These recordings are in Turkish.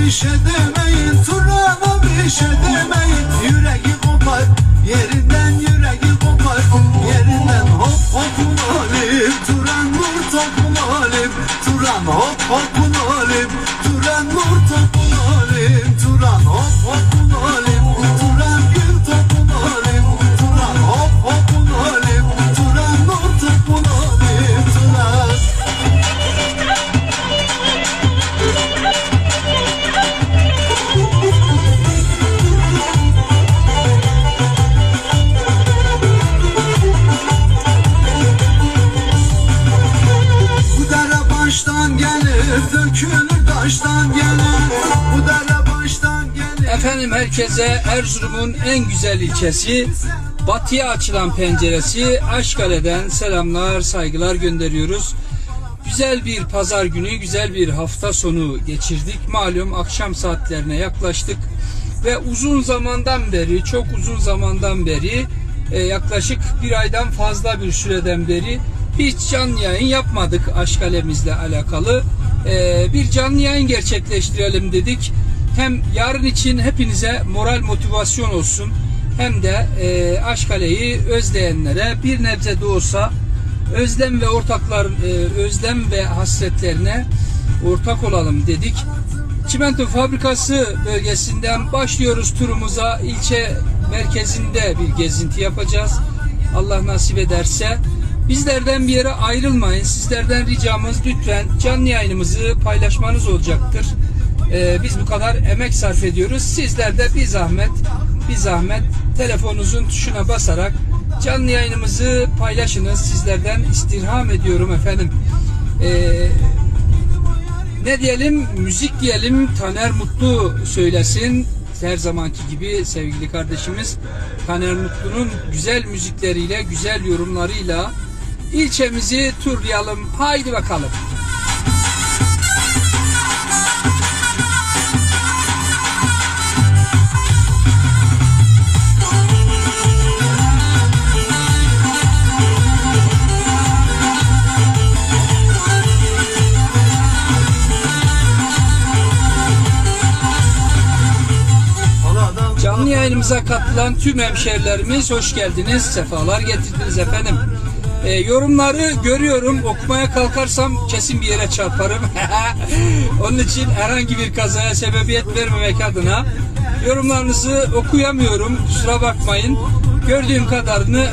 bir şey demeyin Turan'a bir şey demeyin. Yüreği kopar yerinden yüreği kopar. Yerinden hop hop muhalim Turan nur top muhalim Turan hop hop muhalim Turan nur top muhalim Turan hop hop muhalim Efendim herkese Erzurum'un en güzel ilçesi Batıya açılan penceresi Aşkale'den selamlar saygılar gönderiyoruz. Güzel bir pazar günü, güzel bir hafta sonu geçirdik. Malum akşam saatlerine yaklaştık ve uzun zamandan beri, çok uzun zamandan beri e, yaklaşık bir aydan fazla bir süreden beri hiç canlı yayın yapmadık Aşkale'mizle alakalı. E, bir canlı yayın gerçekleştirelim dedik. Hem yarın için hepinize moral motivasyon olsun hem de e, Aşkale'yi özleyenlere bir nebze de olsa özlem ve ortaklar e, özlem ve hasretlerine ortak olalım dedik. Çimento fabrikası bölgesinden başlıyoruz turumuza. İlçe merkezinde bir gezinti yapacağız. Allah nasip ederse. Bizlerden bir yere ayrılmayın. Sizlerden ricamız lütfen canlı yayınımızı paylaşmanız olacaktır. Ee, biz bu kadar emek sarf ediyoruz. Sizler de bir zahmet, bir zahmet telefonunuzun tuşuna basarak canlı yayınımızı paylaşınız. Sizlerden istirham ediyorum efendim. Ee, ne diyelim? Müzik diyelim. Taner Mutlu söylesin. Her zamanki gibi sevgili kardeşimiz Taner Mutlu'nun güzel müzikleriyle, güzel yorumlarıyla ilçemizi turlayalım. Haydi bakalım. Yayınımıza katılan tüm hemşerilerimiz hoş geldiniz, sefalar getirdiniz efendim. Ee, yorumları görüyorum, okumaya kalkarsam kesin bir yere çarparım. Onun için herhangi bir kazaya sebebiyet vermemek adına yorumlarınızı okuyamıyorum, kusura bakmayın. Gördüğüm kadarını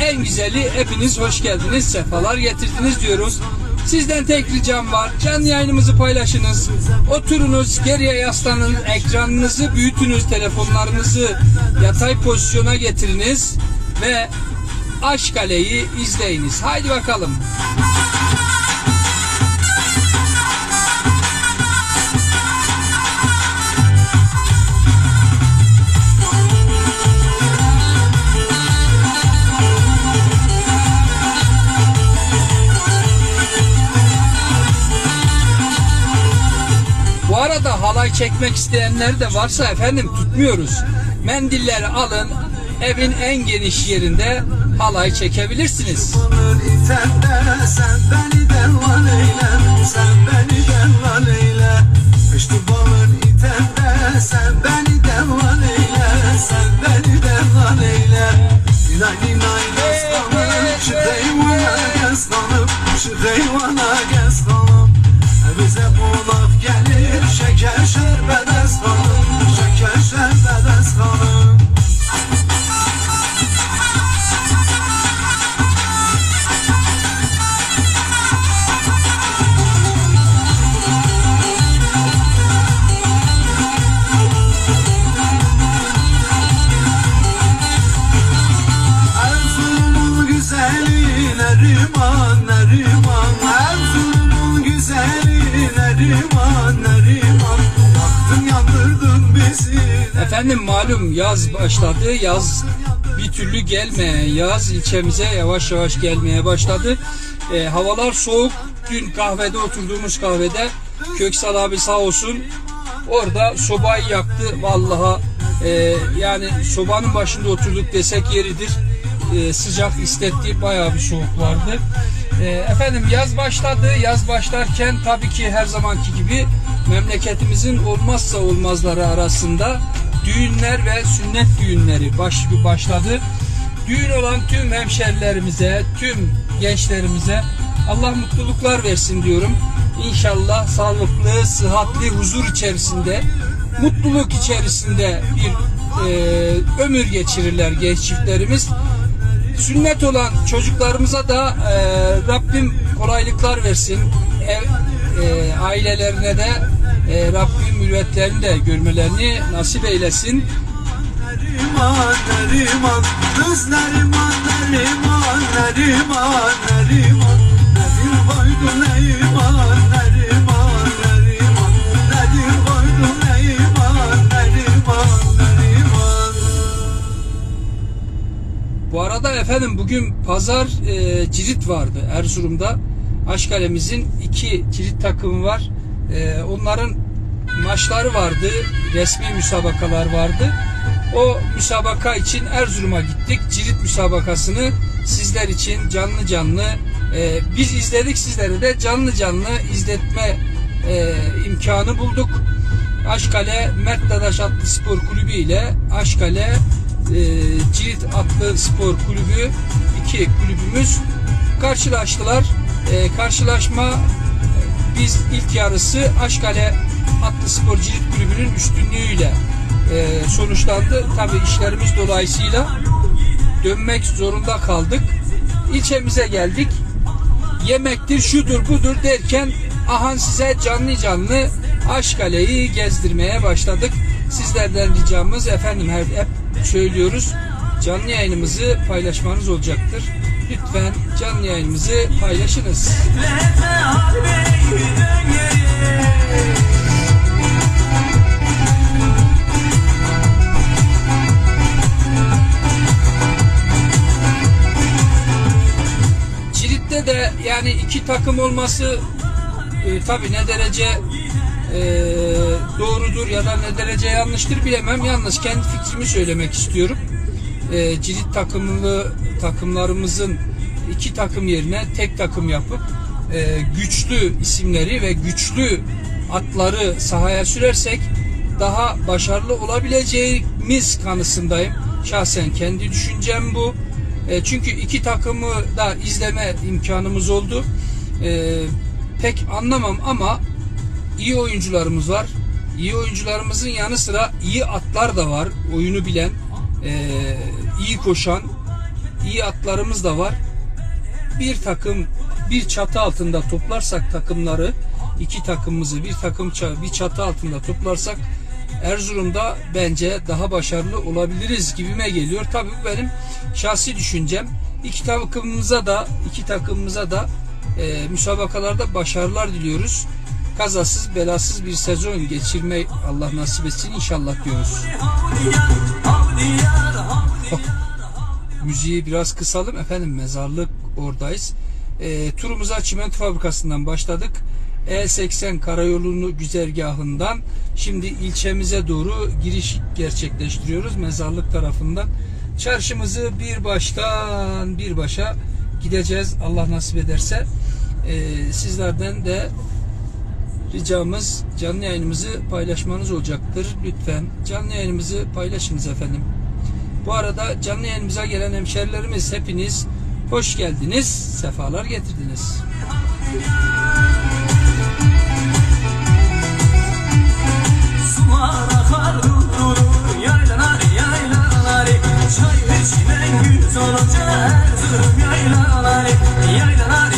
en güzeli hepiniz hoş geldiniz, sefalar getirdiniz diyoruz. Sizden tek ricam var. Canlı yayınımızı paylaşınız. Oturunuz, geriye yaslanın, ekranınızı büyütünüz, telefonlarınızı yatay pozisyona getiriniz ve Aşk Ale'yi izleyiniz. Haydi bakalım. Çekmek isteyenler de varsa efendim tutmuyoruz. Mendilleri alın, evin en geniş yerinde halay çekebilirsiniz. Sen beni derman eyle Sen beni derman eyle Ninay ninay gez hanım Efendim malum yaz başladı. Yaz bir türlü gelmeyen yaz ilçemize yavaş yavaş gelmeye başladı. E, havalar soğuk. Dün kahvede oturduğumuz kahvede Köksal abi sağ olsun orada sobayı yaktı. Vallahi e, yani sobanın başında oturduk desek yeridir. E, sıcak istetti. Bayağı bir soğuk vardı. E, efendim yaz başladı. Yaz başlarken tabii ki her zamanki gibi memleketimizin olmazsa olmazları arasında düğünler ve sünnet düğünleri baş, başladı. Düğün olan tüm hemşerilerimize, tüm gençlerimize Allah mutluluklar versin diyorum. İnşallah sağlıklı, sıhhatli, huzur içerisinde, mutluluk içerisinde bir e, ömür geçirirler genç çiftlerimiz. Sünnet olan çocuklarımıza da e, Rabbim kolaylıklar versin. Ev, e, ailelerine de e, Rabbim mürvetlerini de görmelerini nasip eylesin. Neriman, Neriman, kız Neriman, Neriman, Neriman, Neriman. Nedir koydun Neriman, Neriman, Neriman. Nedir Neriman, Neriman, Neriman. Bu arada efendim bugün pazar e, cirit vardı Erzurum'da. Aşkalemizin iki cirit takımı var. E, onların maçları vardı. Resmi müsabakalar vardı. O müsabaka için Erzurum'a gittik. Cirit müsabakasını sizler için canlı canlı e, biz izledik sizlere de canlı canlı izletme e, imkanı bulduk. Aşkale Mert Dadaş Atlı Spor Kulübü ile Aşkale e, Cirit Atlı Spor Kulübü iki kulübümüz karşılaştılar. E, karşılaşma biz ilk yarısı Aşkale Atlı Spor Cirit Kulübü'nün üstünlüğüyle e, sonuçlandı. Tabi işlerimiz dolayısıyla dönmek zorunda kaldık. İlçemize geldik. Yemektir, şudur, budur derken ahan size canlı canlı Aşkale'yi gezdirmeye başladık. Sizlerden ricamız efendim her hep söylüyoruz. Canlı yayınımızı paylaşmanız olacaktır. Lütfen canlı yayınımızı paylaşınız. Cirit'te de yani iki takım olması e, tabi ne derece e, doğrudur ya da ne derece yanlıştır bilemem. Yalnız kendi fikrimi söylemek istiyorum. E, Cirit takımlı takımlarımızın iki takım yerine tek takım yapıp e, güçlü isimleri ve güçlü atları sahaya sürersek daha başarılı olabileceğimiz kanısındayım. Şahsen kendi düşüncem bu. E, çünkü iki takımı da izleme imkanımız oldu. E, pek anlamam ama iyi oyuncularımız var. İyi oyuncularımızın yanı sıra iyi atlar da var. Oyunu bilen, e, iyi koşan, iyi atlarımız da var. Bir takım bir çatı altında toplarsak takımları, iki takımımızı bir takım bir çatı altında toplarsak Erzurum'da bence daha başarılı olabiliriz gibime geliyor. Tabii bu benim şahsi düşüncem. İki takımımıza da iki takımımıza da e, müsabakalarda başarılar diliyoruz. Kazasız belasız bir sezon geçirme Allah nasip etsin inşallah diyoruz. Müziği biraz kısalım efendim mezarlık oradayız. E, turumuza çimento fabrikasından başladık. E80 karayolunu güzergahından şimdi ilçemize doğru giriş gerçekleştiriyoruz mezarlık tarafından. Çarşımızı bir baştan bir başa gideceğiz Allah nasip ederse. E, sizlerden de ricamız canlı yayınımızı paylaşmanız olacaktır. Lütfen canlı yayınımızı paylaşınız efendim. Bu arada canlı yayınımıza gelen hemşerilerimiz hepiniz hoş geldiniz, sefalar getirdiniz. Yaylan Ali, yaylan Ali